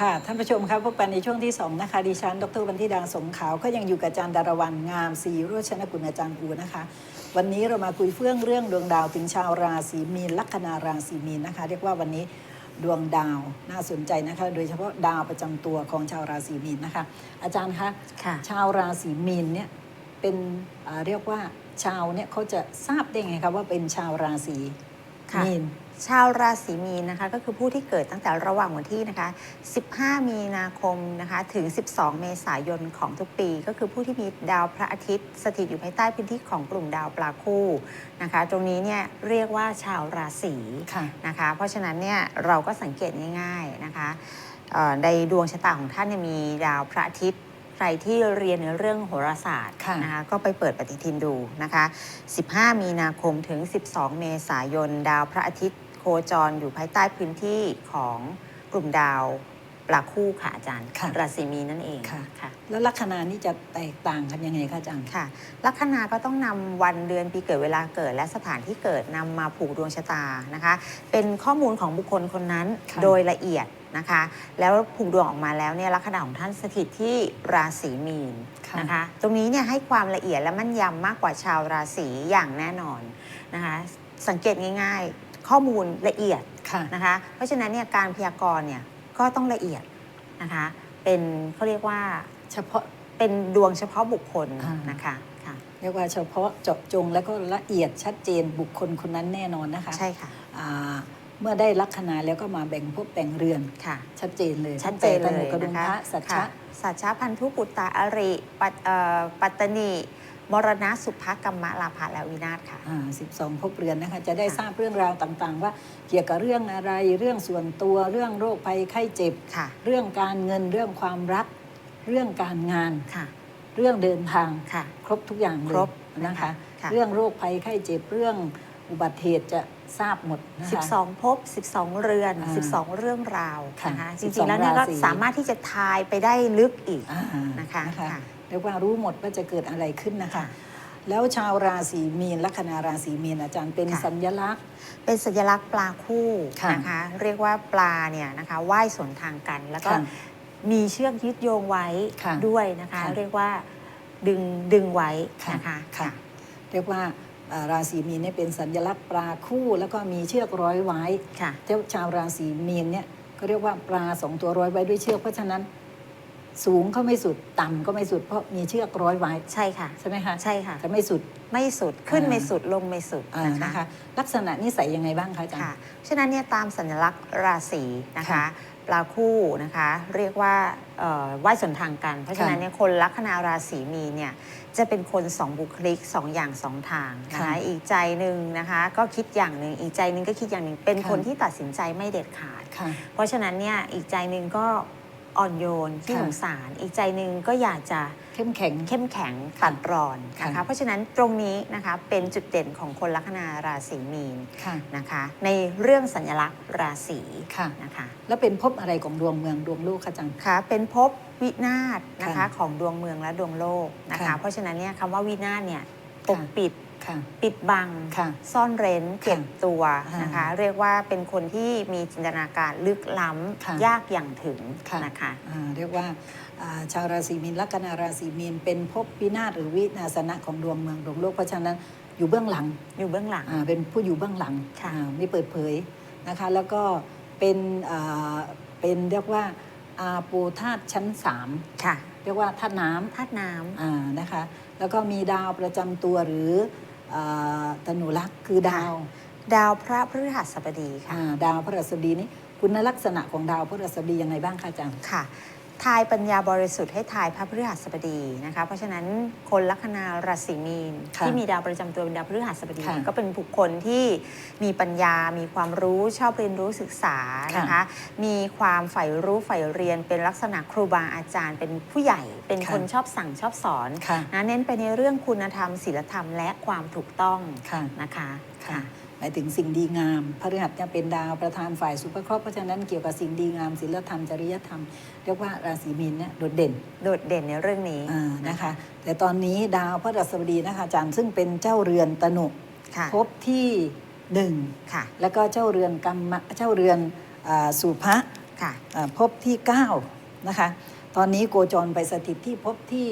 ค่ะ ท่านผู้ชมครับพบกันในช่วงที่ 2 นะคะ ดิฉัน ดรบันทิดาสงขาว ก็ยังอยู่กับอาจารย์ดารวันงามศรีโรชนกุลอาจารย์กูนะคะ วันนี้เรามาคุยเฟื่องเรื่องดวงดาวถึงชาวราศีมีนลัคนาราศีมีนนะคะ เรียกว่าวันนี้ดวงดาวน่าสนใจนะคะ โดยเฉพาะดาวประจำตัวของชาวราศีมีนนะคะ อาจารย์คะค่ะชาวราศีมีนเนี่ยเป็นอ่าเรียกว่าชาวเนี่ยเขาจะทราบได้ไงคะว่าเป็นชาวราศีค่ะมีน ชาวราศีมีนนะคะก็คือผู้ที่เกิดตั้งแต่ระหว่างวันที่นะคะ 15 มีนาคมนะคะถึง 12 เมษายนของทุกปี ก็คือผู้ที่มีดาวพระอาทิตย์ สถิตอยู่ภายใต้พื้นที่ของกลุ่มดาวปลาคู่นะคะ ตรงนี้เนี่ยเรียกว่าชาวราศีค่ะนะคะ เพราะฉะนั้นเนี่ยเราก็สังเกตง่ายๆนะคะเอ่อในดวงชะตาของท่านเนี่ยมีดาวพระอาทิตย์ใครที่เรียนในเรื่องโหราศาสตร์ค่ะนะคะก็ไปเปิดปฏิทินดูนะคะ 15 มีนาคมถึง 12 เมษายน ดาวพระอาทิตย์โค จรอยู่ภายใต้พื้นที่ของกลุ่มดาวปลาคู่ค่ะอาจารย์ค่ะราศีมีนนั่นเองค่ะ ค่ะ แล้วลัคนานี่จะแตกต่างกันยังไงคะอาจารย์ ค่ะลัคนาก็ต้องนำวันเดือนปีเกิดเวลาเกิด และสถานที่เกิดนำมาผูกดวงชะตานะคะ เป็นข้อมูลของบุคคลคนนั้นค่ะ โดยละเอียดนะคะ แล้วผูกดวงออกมาแล้วเนี่ยลัคนาของท่านสถิตที่ราศีมีนค่ะนะคะ ตรงนี้เนี่ยให้ความละเอียดและมั่นยำมากกว่าชาวราศีอย่างแน่นอนนะคะ สังเกตง่ายๆ ข้อมูลละเอียดค่ะนะคะ เพราะฉะนั้นเนี่ยการพยากรณ์เนี่ยก็ต้องละเอียดนะคะ เป็นเขาเรียกว่าเฉพาะเป็นดวงเฉพาะบุคคลอ่านนะคะค่ะเรียกว่าเฉพาะเจาะจงแล้วก็ละเอียดชัดเจนบุคคลคนนั้นแน่นอนนะคะ ใช่ค่ะอ่าเมื่อได้ลัคนาแล้วก็มาแบ่งภพแบ่งเรือนค่ะ ชัดเจนเลยชัดเจนตั้งเลแต่ธนูยกระดุมนะพคะระสัจค่ะชะสัจชะพันธุปุตตาอริ ปัตเอ่อปัตตนี มรณะสุภกรรมะลาภะและวินาศค่ะอ่า12ภพเรือนนะคะ จะได้ค่ะทราบเรื่องราวต่างๆ ว่าเกี่ยวกับเรื่องอะไรเรื่องส่วนตัวเรื่องโรคภัยไข้เจ็บ ค่ะเรื่องการเงินเรื่องความรัก เรื่องการงาน ค่ะเรื่องเดินทาง ค่ะ ครบทุกอย่างเลยครบนะคะนะคะค่ะ เรื่องโรคภัยไข้เจ็บเรื่องอุบัติเหตุจะทราบหมดนะคะ 12ภพ12 เรือน อ่า12 เรื่องราวค่ะนะคะจ12ริงๆ แล้วเนี่ยก็ราศี สามารถที่จะทายไปได้ลึกอีกอ่านะคะนะคะค่ะ เรียกว่ารู้หมดว่าจะเกิดอะไรขึ้นนะคะค่ะแล้วชาวราศีมีนลัคนาราศีมีนอาจารย์เป็นค่ะ สัญลักษณ์ เป็นสัญลักษณ์ปลาคู่ค่ะนะคะ เรียกว่าปลาเนี่ยนะคะว่ายสวนทางกัน แล้วก็ค่ะมีเชือกยึดโยงไว้ค่ะด้วยนะคะ ค่ะ เรียกว่าดึงดึงไว้นะคะค่ะ เรียกว่าอ่าราศีมีนเนี่ยเป็นสัญลักษณ์ปลาคู่ แล้วก็มีเชือกร้อยไว้ ค่ะ เจ้าชาวราศีมีนเนี่ยก็เรียกว่าปลาสองตัวร้อยไว้ด้วยเชือกเพราะฉะนั้น สูงก็ไม่สุดต่ำก็ไม่สุดเพราะมีเชือกร้อยไว้ใช่ค่ะ ใช่ไหมคะใช่ค่ะ จะไม่สุดไม่สุดขึ้นอ่าไม่สุดลงไม่สุดอ่านะนะคะ คะ ลักษณะนิสัยยังไงบ้างคะอาจารค่ะ ย์ ฉะนั้นเนี่ยตามสัญลักษณ์ราศีนะคะค่ะปลาคู่นะคะ เรียกว่าเอ่อว่ายสวนทางกัน เพราะฉะนั้นค่ะเนี่ยคนลัคนาราศีมีนเนี่ยจะเป็นคนสองบุคลิกสองอย่างสองทางนะค่ะคะอีกใจหนึ่งนะคะก็คิดอย่างหนึ่งอีกใจหนึ่งก็คิดอย่างหนึ่งเป็นค่ะ คนที่ตัดสินใจไม่เด็ดขาด ค่ะ เพราะฉะนั้นเนี่ยอีกใจหนึ่งก็ อ่อนโยนที่ค่ะสงสาร อีกใจหนึ่งก็อยากจะเข้มแข็งเข้มแข็งค่ะตัดร้อนนะค่ะคะเพราะฉะนั้นตรงนี้นะคะเป็นจุดเด่นของคนลัคนาราศีมีนค่ะนะคะในเรื่องสัญลักษณ์ราศีค่ะนะคะแล้วเป็นภพอะไรของดวงเมืองดวงลูกคะอาจารย์ค่ะเป็นภพวินาศนะคะค่ะของดวงเมืองและดวงโลกนะคะค่ะเพราะฉะนั้นเนี่ยคำว่าวินาศเนี่ยปกค่ะปิด ค่ะ ปิดบัง ค่ะซ่อนเร้นเก็บตัวอ่านนะคะ เรียกว่าเป็นคนที่มีจินตนาการลึกล้ค่ะำยากอย่างถึงค่ะ นะคะ อ่าเรียกว่าอ่าชาวราศีมีนลัคนาราศีมีนเป็นภพวินาศหรือวินาศนะของดวงเมืองดวงโลกเพราะฉะนั้นอยู่เบื้องหลังอยู่เบื้องหลัง อ่าเป็นผู้อยู่เบื้องหลังค่ะ อ่าไม่เปิดเผยนะคะ แล้วก็เป็นอ่าเป็นเรียกว่าอาปูธาตุชั้นสามค่ะเรียกว่าธาตุน้ำ ธาตุน้ำ อ่านะคะแล้วก็มีดาวประจำตัวหรือ อ่าตนุรักษ์คือดาว ดาวพระพฤหัสบดีค่ะอ่าดาวพฤหัสบดีนี้คุณลักษณะของดาวพฤหัสบดียังไงบ้างคะอาจารย์ค่ะ ทายปัญญาบริสุทธิ์ให้ทายพระพฤหัสบดีนะคะเพราะฉะนั้นคนลัคนาราศีมีนค่ะที่มีดาวประจำตัวเป็นดาวพฤหัสบดีค่ะก็เป็นบุคคลที่มีปัญญา มีความรู้ชอบเรียนรู้ศึกษานะคะค่ะมีความใฝ่รู้ใฝ่เรียนเป็นลักษณะครูบาอาจารย์ เป็นผู้ใหญ่ เป็นค่ะคนชอบสั่งชอบสอนค่ะนะเน้นไปในเรื่องคุณธรรมศีลธรรม และความถูกต้องค่ะนะคะค่ะ หมายถึงสิ่งดีงามพฤหัสเนี่ยเป็นดาวประธานฝ่ายสุภเคราะห์เพราะฉะนั้นเกี่ยวกับสิ่งดีงามศีลธรรมจริยธรรมเรียกว่าราศีมีนเนี่ยโดดเด่น โดดเด่นในเรื่องนี้อ่านะคะ แต่ตอนนี้ดาวพฤหัสบดีนะคะอาจารย์ซึ่งเป็นเจ้าเรือนตนุค่ะภพที่หนึ่งค่ะแล้วก็เจ้าเรือนกรรมะเจ้าเรือนอาสุภะค่ะอ่าภพที่9นะคะตอนนี้โกจรไปสถิตที่ภพที่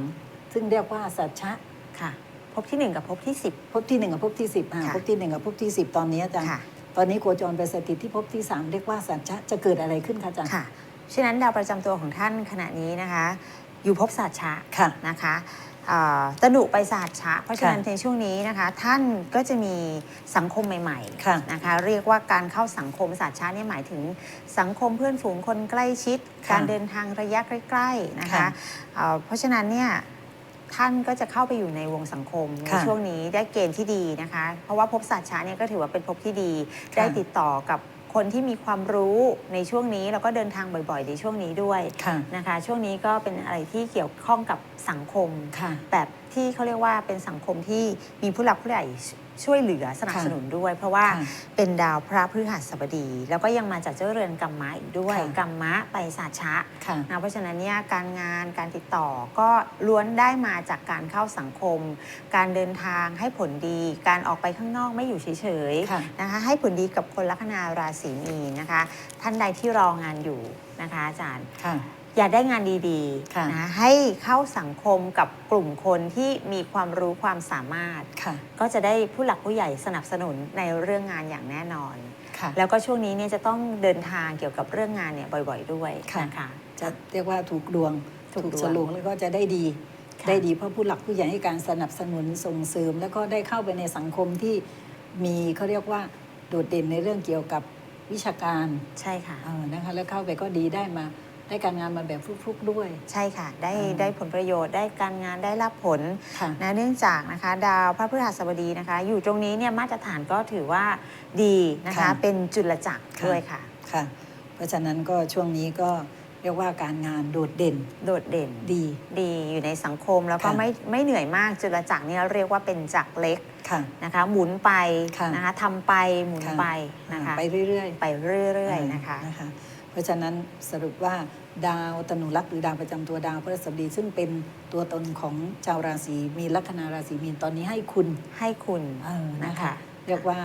3 ซึ่งเรียกว่าสัจฉะค่ะ ภพที่หนึ่งกับภพที่สิบภพที่1กับภพที่10อ่าค่ะภพที่1กับภพที่10ตอนนี้อาจารย์ค่ะ ตอนนี้โกจรไปสถิตที่ภพที่3เรียกว่าสัจฉะจะเกิดอะไรขึ้นคะอาจารย์ค่ะ ฉะนั้นดาวประจำตัวของท่านขณะนี้นะคะ อยู่ภพสัตชะค่ะ นะคะเอ่อตนุไปศาสตร์ชะ เพราะฉะนั้นค่ะในช่วงนี้นะคะ ท่านก็จะมีสังคมใหม่ค่ะๆนะคะ เรียกว่าการเข้าสังคมศาสตร์ชะเนี่ยหมายถึงสังคมเพื่อนฝูงคนใกล้ชิด ค่ะการเดินทางระยะใกล้ๆนะคะค่ะ เอ่อเพราะฉะนั้นเนี่ย ท่านก็จะเข้าไปอยู่ในวงสังคมในค่ะ ช่วงนี้ได้เกณฑ์ที่ดีนะคะ เพราะว่าภพศาสตร์ชะเนี่ยก็ถือว่าเป็นภพที่ดีค่ะได้ติดต่อกับคนที่มีความรู้ในช่วงนี้ แล้วก็เดินทางบ่อยๆ ในช่วงนี้ด้วยค่ะ นะคะ ช่วงนี้ก็เป็นอะไรที่เกี่ยวข้องกับสังคม ค่ะ แบบที่เขาเรียกว่าเป็นสังคมที่มีผู้หลักผู้ใหญ่ ช่วยเหลือสนับสนุนด้วย เพราะว่าค่ะเป็นดาวพระพฤหัสบดี แล้วก็ยังมาจากเจ้าเรือนกรรมะอีกด้วยค่ะกรรมะไปศาสชะค่ะนะเพราะฉะนั้นเนี่ยการงานการติดต่อก็ล้วนได้มาจากการเข้าสังคม การเดินทางให้ผลดี การออกไปข้างนอกไม่อยู่เฉยๆค่ะนะคะให้ผลดีกับคนลัคนาราศีมีนนะคะ ท่านใดที่รองานอยู่นะคะอาจารย์ค่ะ อยากได้งานดีค่ะๆนะให้เข้าสังคมกับกลุ่มคนที่มีความรู้ความสามารถ ค่ะก็จะได้ผู้หลักผู้ใหญ่สนับสนุนในเรื่องงานอย่างแน่นอน ค่ะ แล้วก็ช่วงนี้เนี่ยจะต้องเดินทางเกี่ยวกับเรื่องงานเนี่ยบ่อยๆด้วยค่ะ นะคะ จะเรียกว่าถูกดวงถูกดวงสลวงแล้วก็จะได้ดีค่ะ ได้ดีเพราะผู้หลักผู้ใหญ่ให้การสนับสนุนส่งเสริม แล้วก็ได้เข้าไปในสังคมที่มีเขาเรียกว่าโดดเด่นในเรื่องเกี่ยวกับวิชาการใช่ค่ะ เออนะคะแล้วเข้าไปก็ดีได้มา ได้การงานมาแบบฟลุกๆด้วย ใช่ค่ะ ได้อ่าได้ผลประโยชน์ได้การงานได้รับผลค่ะ นะเนื่องจากนะคะดาวพระพฤหัสบดีนะคะ อยู่ตรงนี้เนี่ยมาตรฐานก็ถือว่าดีนะคะค่ะเป็นจุลจักรค่ะ ด้วยค่ะ ค่ะ เพราะฉะนั้นก็ช่วงนี้ก็เรียกว่าการงานโดดเด่นโดดเด่นดี ดีอยู่ในสังคมแล้วก็ค่ะ ไม่ไม่เหนื่อยมากจุลจักรเนี่ยเรียกว่าเป็นจักรเล็กค่ะ นะคะหมุนไปค่ะนะคะทำไปหมุนค่ะ ไปนะคะ ไปเรื่อยๆไปเรื่อยๆนะคะ นะคะ เพราะฉะนั้นสรุปว่าดาวตนุรักษ์หรือดาวประจำตัวดาวพฤหัสบดี ซึ่งเป็นตัวตนของชาวราศีมีนลัคนาราศีมีนตอนนี้ให้คุณให้คุณเออนะนะคะคะเรียกว่า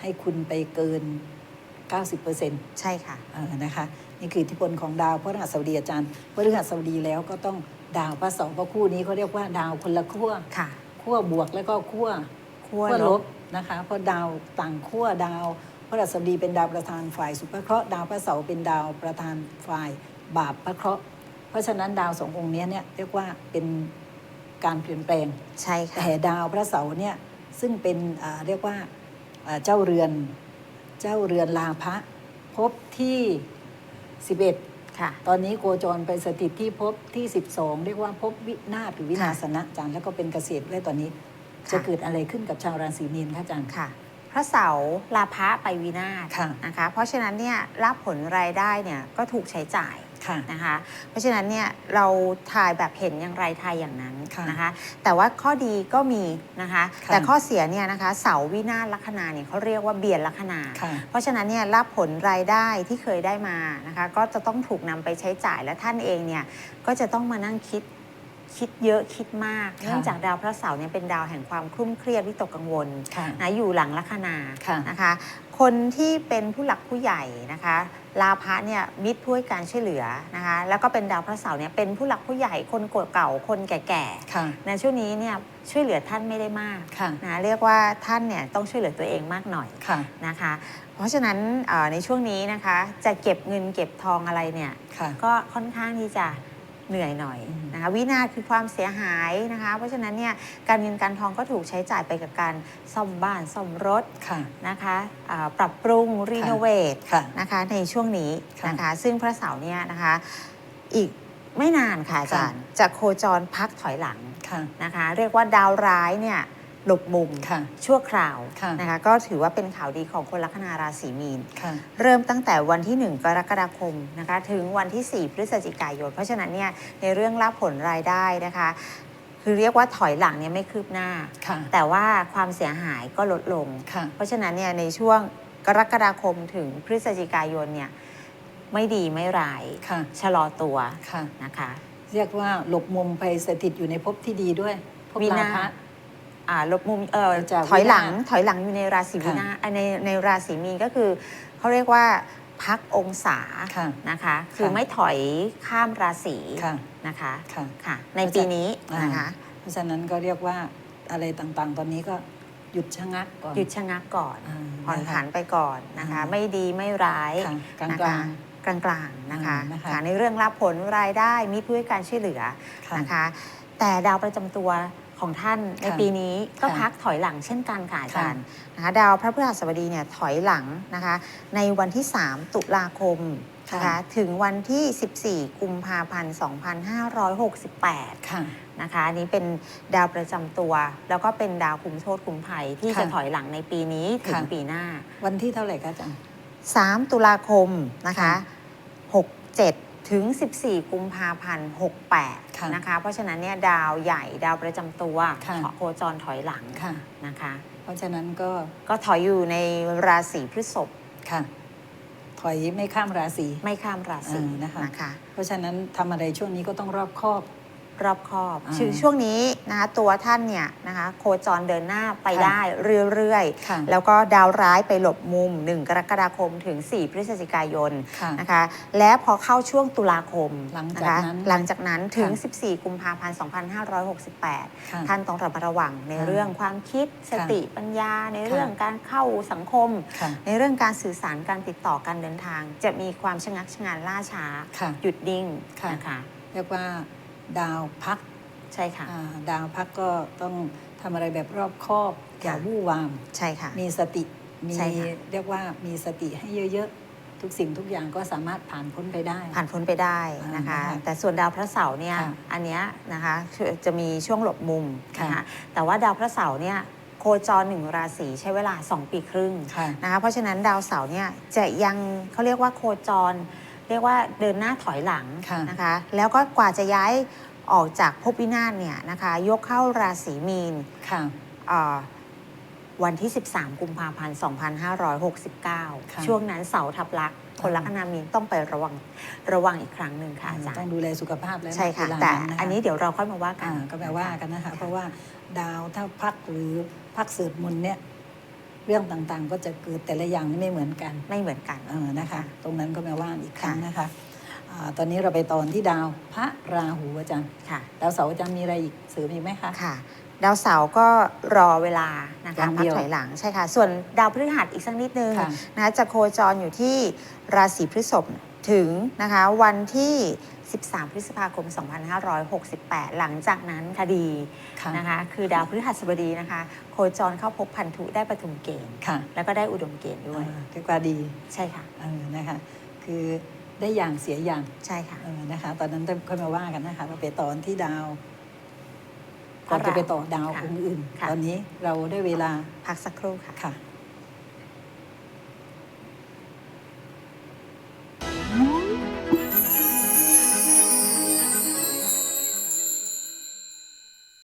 ให้คุณไปเกิน 90%ใช่ค่ะเออนะคะนี่คืออิทธิพลของดาวพฤหัสบดีอาจารย์พฤหัสบดีแล้วก็ต้องดาวพระเสาร์เพราะคู่นี้เขาเรียกว่าดาวคนละขั้วค่ะขั้วบวกแล้วก็ขั้วขั้วขั้วลลบบนะคะเพราะดาวต่างขั้วดาวพ ระราชบดีเป็นดาวประธานฝ่ายสุภเคราะห์ดาวพระเสาร์เป็นดาวประธานฝ่ายบาปพระเคราะห์ เพราะฉะนั้นดาวสององค์เนี้ยเนี่ยเรียกว่าเป็นการเปลี่ยนแปลงใช่ค่ะแต่ดาวพระเสาร์เนี่ยซึ่งเป็นอ่าเรียกว่าอ่าเจ้าเรือนเจ้าเรือนลาภะภพที่ 11 ค่ะ ตอนนี้โคจรไปสถิตที่ภพที่ 12 เรียกว่าภพวินาศหรือวินาศนะอาจารย์แล้วก็เป็นเกษตรด้วยตอนนี้ค่ะจะเกิดอะไรขึ้นกับชาวราศีมีนคะอาจารย์ค่ะ พระเสาร์ลาภะไปวินาศค่ะนะคะ เพราะฉะนั้นเนี่ยรับผลรายได้เนี่ยก็ถูกใช้จ่ายค่ะนะคะ เพราะฉะนั้นเนี่ยเราถ่ายแบบเห็นอย่างไรถ่ายอย่างนั้นค่ะนะคะ แต่ว่าข้อดีก็มีนะคะค่ะแต่ข้อเสียเนี่ยนะคะเสาวินาศลัคนาเนี่ยเขาเรียกว่าเบียดลัคนาค่ะเพราะฉะนั้นเนี่ยรับผลรายได้ที่เคยได้มานะคะ ก็จะต้องถูกนำไปใช้จ่ายและท่านเองเนี่ยก็จะต้องมานั่งคิด คิดเยอะคิดมากค่ะเนื่องจากดาวพระเสาร์เนี่ยเป็นดาวแห่งความคลุ้มเครียดวิตกกังวลค่ะนะอยู่หลังลัคนาค่ะนะคะ คนที่เป็นผู้หลักผู้ใหญ่นะคะลาภะเนี่ยมิตรผู้ให้การช่วยเหลือนะคะแล้วก็เป็นดาวพระเสาร์เนี่ยเป็นผู้หลักผู้ใหญ่คนเก่าๆคนแก่ค่ะๆในช่วงนี้เนี่ยช่วยเหลือท่านไม่ได้มากค่ะนะเรียกว่าท่านเนี่ยต้องช่วยเหลือตัวเองมากหน่อยค่ะนะคะ เพราะฉะนั้นเอ่อในช่วงนี้นะคะจะเก็บเงินเก็บทองอะไรเนี่ยค่ะก็ค่อนข้างที่จะ เหนื่อยหน่อยอืมนะคะวินาศคือความเสียหายนะคะ เพราะฉะนั้นเนี่ยการเงินการทองก็ถูกใช้จ่ายไปกับการซ่อมบ้านซ่อมรถค่ะนะคะอ่าปรับปรุงรีโนเวทค่ะนะคะในช่วงนี้ค่ะนะคะซึ่งพระเสาร์เนี่ยนะคะอีกไม่นานค่ะอาจารย์จะโคจรพักถอยหลังค่ะนะคะ เรียกว่าดาวร้ายเนี่ย หลบมุมค่ะ ชั่วคราวค่ะนะคะก็ถือว่าเป็นข่าวดีของคนลัคนาราศีมีน ค่ะ เริ่มตั้งแต่วันที่ 1 กรกฎาคมนะคะถึงวันที่ 4 พฤศจิกายน เพราะฉะนั้นเนี่ยในเรื่องรับผลรายได้นะคะ คือเรียกว่าถอยหลังเนี่ยไม่คืบหน้า ค่ะ แต่ว่าความเสียหายก็ลดลง ค่ะ เพราะฉะนั้นเนี่ยในช่วงกรกฎาคมถึงพฤศจิกายนเนี่ยไม่ดีไม่ร้ายค่ะ ชะลอตัวค่ะ นะคะ เรียกว่าหลบมุมไปสถิตอยู่ในภพที่ดีด้วยภพวิลานาศภะ อ่าลบมุมเออจากถอยหลังวินาศถอยหลังอยู่ในราศีค่ะวินาศอ่าในในราศีมีนก็คือเขาเรียกว่าพักองศาค่ะนะคะ คือค่ะไม่ถอยข้ามราศีค่ะนะคะค่ะค่ะในปีนี้นะคะเพราะฉะนั้นก็เรียกว่าอะไรต่างๆ ตอนนี้ก็หยุดชะงักก่อนหยุดชะงักก่อนอ่าผ่อนนะคะผันไปก่อนนะคะ อ่า ไม่ดีไม่ร้ายค่ะกลางนะกคะลาง กลางกลางๆนะคะอ่านะคะ ค่ะในเรื่องรับผลรายได้มีผู้ให้การช่วยเหลือค่ะนะคะแต่ดาวประจำตัว ของท่านในค่ะปีนี้ก็ค่ะพักถอยหลังเช่นกันค่ะอาจารย์ค่ะนะคะดาวพระพฤหัสบดีเนี่ยถอยหลังนะคะในวันที่ 3 ตุลาคมนะค่ะคะถึงวันที่ 14 กุมภาพันธ์ 2568 ค่ะนะคะอันนี้เป็นดาวประจำตัว แล้วก็เป็นดาวคุมโทษคุมภัยที่ค่ะจะถอยหลังในปีนี้ถึงค่ะปีหน้า วันที่เท่าไหร่คะอาจารย์3ตุลาคมนะคะค่ะ67 ถึง 14 กุมภาพันธ์ ค่ะ68 นะคะ เพราะฉะนั้นเนี่ยดาวใหญ่ดาวประจำตัวค่ะโคจรถอยหลังค่ะ นะคะ เพราะฉะนั้นก็ก็ถอยอยู่ในราศีพฤษภค่ะ ถอยไม่ข้ามราศี ไม่ข้ามราศีอ่านะคะ นะคะ เพราะฉะนั้นทำอะไรช่วงนี้ก็ต้องรอบคอบ รอบคอบอ่าชื่อช่วงนี้นะคะตัวท่านเนี่ยนะคะโคจรเดินหน้าไปค่ะได้เรื่อยค่ะ ๆ แล้วก็ดาวร้ายไปหลบมุม 1 กรกฎาคมถึง 4 พฤศจิกายนค่ะ นะคะและพอเข้าช่วงตุลาคมหลังนะจากคะนั้นหลังจากนั้นถึง ค่ะ 14 กุมภาพันธ์ 2568 ค่ะ ท่านต้องระมัดระวังในอ่าเรื่องความคิดสติปัญญา ในเรื่องการเข้าสังคม ค่ะในเรื่องการสื่อสารการติดต่อการเดินทาง จะมีความชะงักชะงานล่าช้า ค่ะหยุดนิ่งค่ะ นะคะ เรียกว่า ดาวพักใช่ค่ะ อ่าดาวพักก็ต้องทำอะไรแบบรอบคอบอย่าค่ะ วู่วาม ใช่ค่ะ มีสติมีใช่ค่ะ เรียกว่ามีสติให้เยอะๆ ทุกสิ่งทุกอย่างก็สามารถผ่านพ้นไปได้ ผ่านพ้นไปได้นะคะ อ่านะคะแต่ส่วนดาวพระเสาร์เนี่ยค่ะอันเนี้ยนะคะจะมีช่วงหลบมุมนะค่ะคะแต่ว่าดาวพระเสาร์เนี่ยโคจรหนึ่งราศีใช้เวลา 2 ปีครึ่งค่ะนะคะเพราะฉะนั้นดาวเสาร์เนี่ยจะยังเขาเรียกว่าโคจร เรียกว่าเดินหน้าถอยหลังค่ะนะคะ แล้วก็กว่าจะย้ายออกจากภพวินาศเนี่ยนะคะ ยกเข้าราศีมีนค่ะ เอ่อวันที่ 13 กุมภาพันธ์ ค่ะ2569 ช่วงนั้นเสาทับลักษณ์คนลัคนามีนต้องไประวังระวังอีกครั้งหนึ่งค่ะอาจารต้องย์ดูแลสุขภาพแล้วใช่ค่ะ เวลาแต่ะคะอันนี้เดี๋ยวเราค่อยมาว่ากัน อ่าก็แปลว่ากันนะคะ เพราะว่าดาวถ้าพักหรือพักเสดมนต์เนี่ย เรื่องต่างๆ ก็จะเกิดแต่ละอย่างนี่ไม่เหมือนกันไม่เหมือนกัน เออนะคะ ตรงนั้นก็มาว่าอีกครั้งค่ะนะคะอ่าตอนนี้เราไปตอนที่ดาวพระราหูอาจารย์ค่ะ ดาวเสาร์อาจารย์มีอะไรอีกเสริมอีกไหมคะ ค่ะ ดาวเสาร์ก็รอเวลานะอคะย่างพัเดีกยวถอยหลังใช่ค่ะ ส่วนดาวพฤหัสอีกสักนิดนึงค่ะ นะคะจะโคจรอยู่ที่ราศีพฤษภ ถึงนะคะวันที่ 13 พฤษภาคม 2568 หลังจากนั้นคดีค่ะนะคะคือดาวพฤหัสบดีนะคะ โคจรเข้าพบพันธุได้ปฐุมเกณฑ์ ค่ะแล้วก็ได้อุดมเกณฑ์ด้วย อ่าเรียกว่าดีใช่ค่ะ เออนะคะคือได้อย่างเสียอย่างใช่ค่ะ เออนะคะ ตอนนั้นค่อยมาว่ากันนะคะ เราไปตอนที่ดาวพระก่อนจะไปต่อดาวค่ะองค์อื่น ค่ะ ตอนนี้เราได้เวลาพักสักครู่ค่ะ ค่ะ